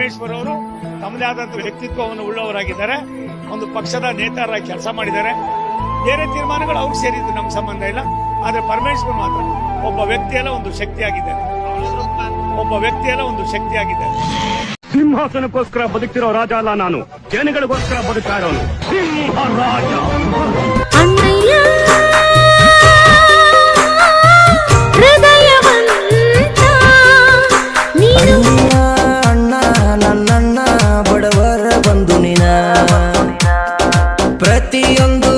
ಪರಮೇಶ್ವರ್ ಅವರು ತಮ್ಮದೇ ಆದಂತ ವ್ಯಕ್ತಿತ್ವವನ್ನು ಉಳ್ಳವರಾಗಿದ್ದಾರೆ. ಒಂದು ಪಕ್ಷದ ನೇತಾರರಾಗಿ ಕೆಲಸ ಮಾಡಿದ್ದಾರೆ. ಬೇರೆ ತೀರ್ಮಾನಗಳು ಅವ್ರಿಗೆ ಸೇರಿದ್ದು ನಮ್ಮ ಸಂಬಂಧ ಇಲ್ಲ. ಆದ್ರೆ ಪರಮೇಶ್ವರ್ ಮಾತ್ರ ಒಬ್ಬ ವ್ಯಕ್ತಿಯಲ್ಲ ಒಂದು ಶಕ್ತಿಯಾಗಿದ್ದಾರೆ. ಒಬ್ಬ ವ್ಯಕ್ತಿಯಲ್ಲ ಒಂದು ಶಕ್ತಿಯಾಗಿದ್ದಾರೆ. ಸಿಂಹಾಸನಕ್ಕೋಸ್ಕರ ಬದುಕ್ತಿರೋ ರಾಜ ಅಲ್ಲ ನಾನು. ಜನಗಳಿಗೋಸ್ಕರ ಬದುಕ್ತಾ ಇರೋನು. ಸಿಂಹ ರಾಜ. ಪ್ರತಿಯೊಂದು